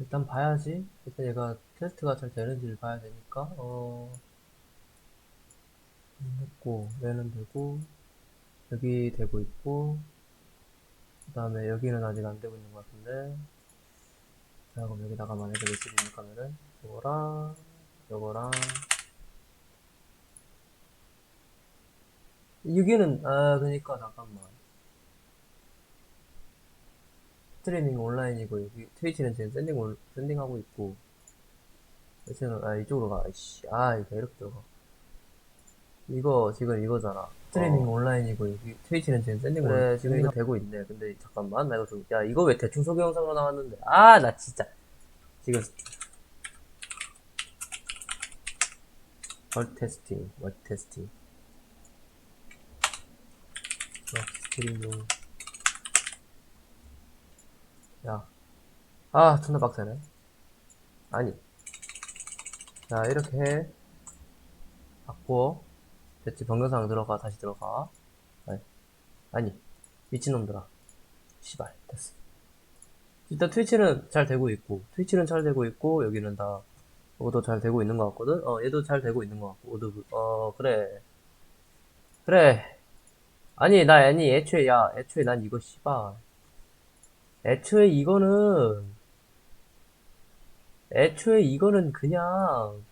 일단 봐야지. 일단 얘가 테스트가 잘 되는지를 봐야 되니까, 어, 음, 했고, 얘는 되고, 여기 되고 있고, 그 다음에 여기는 아직 안 되고 있는 것 같은데, 자, 그럼 여기다가 만약에 메시지 입력하면은, 요거랑, 요거랑, 여기는, 아, 그니까, 잠깐만. 스트리밍 온라인이고 여기 트위치는 지금 샌딩 올, 샌딩하고 있고. 트위치는 아 이쪽으로 가 아이씨. 아 이거 이렇게 들어가. 이거 지금 이거잖아. 스트리밍 온라인이고 여기 트위치는 지금 샌딩 그래 지금 이거 되고 있네. 근데 잠깐만 나 이거 좀 야 이거 왜 대충 소개 영상으로 나왔는데? 아 나 진짜. 지금 멀 테스팅 멀 테스팅. 어, 스트리밍 야. 아, 존나 빡세네. 아니. 자, 이렇게 해. 바꿔. 됐지, 변경사항 들어가, 다시 들어가. 아니. 아니. 미친놈들아. 씨발, 됐어. 일단 트위치는 잘 되고 있고, 트위치는 잘 되고 있고, 여기는 다, 이것도 잘 되고 있는 것 같거든? 어, 얘도 잘 되고 있는 것 같고, 오드, 어, 그래. 그래. 아니, 나, 아니, 애초에, 야, 애초에 난 이거 씨발. 애초에 이거는 애초에 이거는 그냥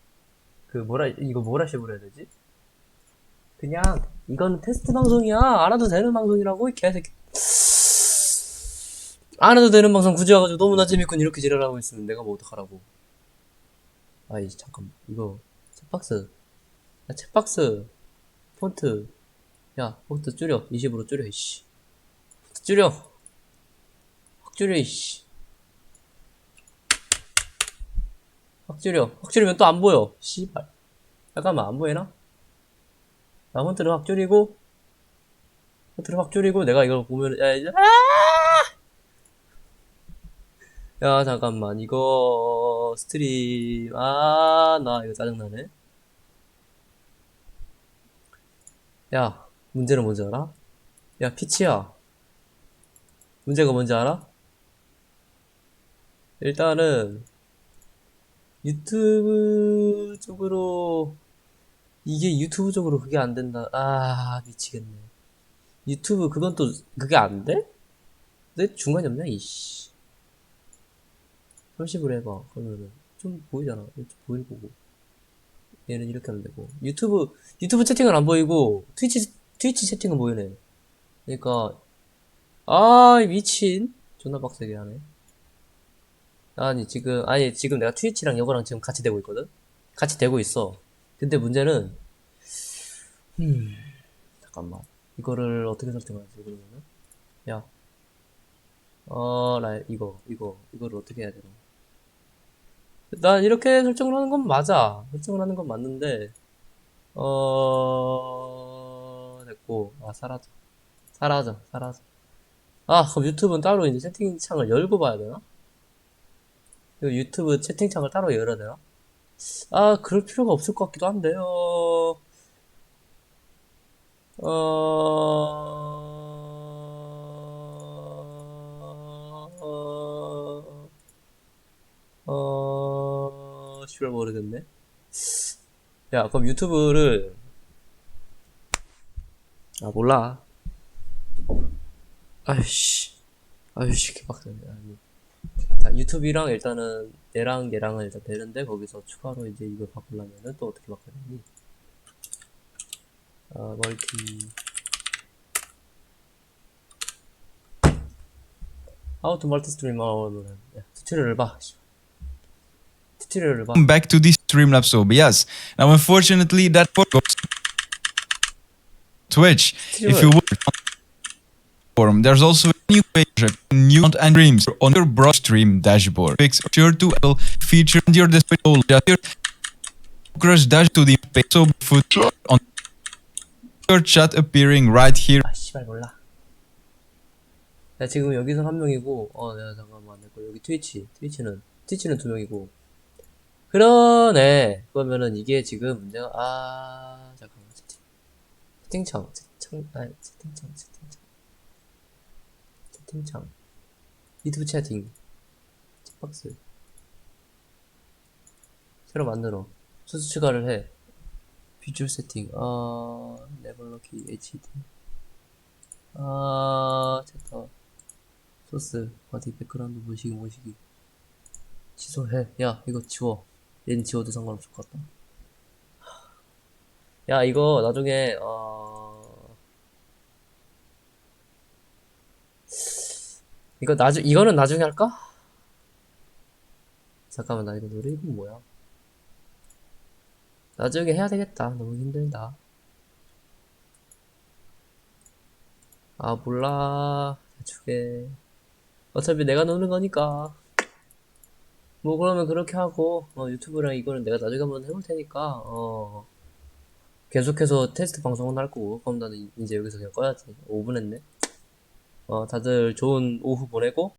그 뭐라 이거 뭐라 씹으려 되지? 그냥 이건 테스트 방송이야. 안 해도 되는 방송이라고 이 개새끼. 안 해도 되는 방송 굳이 와가지고 너무나 재밌군. 이렇게 지랄하고 있으면 내가 뭐 어떡하라고. 아이 잠깐만. 이거 챗박스. 야 챗박스. 폰트. 야 폰트 줄여. 20으로 줄여 이씨. 줄여 확 줄여 이씨 확 줄여 확 줄이면 또 안 보여 씨발 잠깐만 안 보이나? 나 폰트를 확 줄이고 폰트를 확 줄이고 내가 이걸 보면 야 이제 아! 야 잠깐만 이거 스트림 아 나 이거 짜증나네 야 문제는 뭔지 알아? 야 피치야 문제가 뭔지 알아? 일단은 유튜브 쪽으로 이게 유튜브 쪽으로 그게 안 된다. 아 미치겠네. 유튜브 그건 또 그게 안 돼? 내 중간이 없냐 이씨. 30으로 해봐. 그러면은 좀 보이잖아. 좀 보일 거고. 얘는 이렇게 하면 되고. 유튜브 유튜브 채팅은 안 보이고 트위치 트위치 채팅은 보이네. 그러니까 아 미친 존나 빡세게 하네. 아니 지금 아니 지금 내가 트위치랑 이거랑 지금 같이 되고 있거든? 같이 되고 있어. 근데 문제는 음 잠깐만. 이거를 어떻게 설정하지 그러면은? 야 어 라 이거 이거 이거를 어떻게 해야 되나? 난 이렇게 설정을 하는 건 맞아. 설정을 하는 건 맞는데 어 됐고. 아 사라져. 사라져 사라져. 아 그럼 유튜브는 따로 이제 채팅창을 열고 봐야 되나? 이 유튜브 채팅창을 따로 되나? 아, 그럴 필요가 없을 것 같기도 한데 요. 어, 어, 어, 씨발 모르겠네. 야, 그럼 유튜브를, 아, 몰라. 아이씨. 아이씨, 개빡세네. 아니. 자, 유튜브랑 일단은 얘랑 얘랑은 일단 되는데 거기서 추가로 이제 이걸 바꾸려면은 또 어떻게 바꿔야 되니? 아, 멀티 How to multi stream 하면은 야, 튜토리얼을 봐. 씨. 튜토리얼을 봐. back to the Streamlabs OBS. Now, unfortunately, that goes Twitch. If you would forum, there's also new page, new and streams on your broad stream dashboard. Make sure to feature on your display cross dash to the page so foot on your chat appearing right here. 아, 씨발 몰라. 야, 지금 여기서 한 명이고, 어, 야, 잠깐만, 내거 여기 트위치, 트위치는, 트위치는 두 명이고. 그러네. 그러면은 이게 지금 문제가, 아, 잠깐만, 채팅. 채팅창, 채팅, 아, 채팅창, 채팅창. 채팅창. 유튜브 채팅. 챗박스. 새로 만들어. 소스 추가를 해. 비주얼 세팅. 아, 네버럭키 HD. 아, 됐다. 소스, 바디, 백그라운드, 모시기, 모시기. 취소해. 야, 이거 지워. 얜 지워도 상관없을 것 같다. 야, 이거 나중에, 어, 이거 나중, 이거는 나중에 할까? 잠깐만, 나 이거 노래 이건 뭐야? 나중에 해야 되겠다. 너무 힘들다. 아, 몰라. 대충해. 어차피 내가 노는 거니까. 뭐, 그러면 그렇게 하고, 어, 유튜브랑 이거는 내가 나중에 한번 해볼 테니까, 어, 계속해서 테스트 방송은 할 거고, 그럼 나는 이제 여기서 그냥 꺼야지. 5분 했네. 어, 다들 좋은 오후 보내고,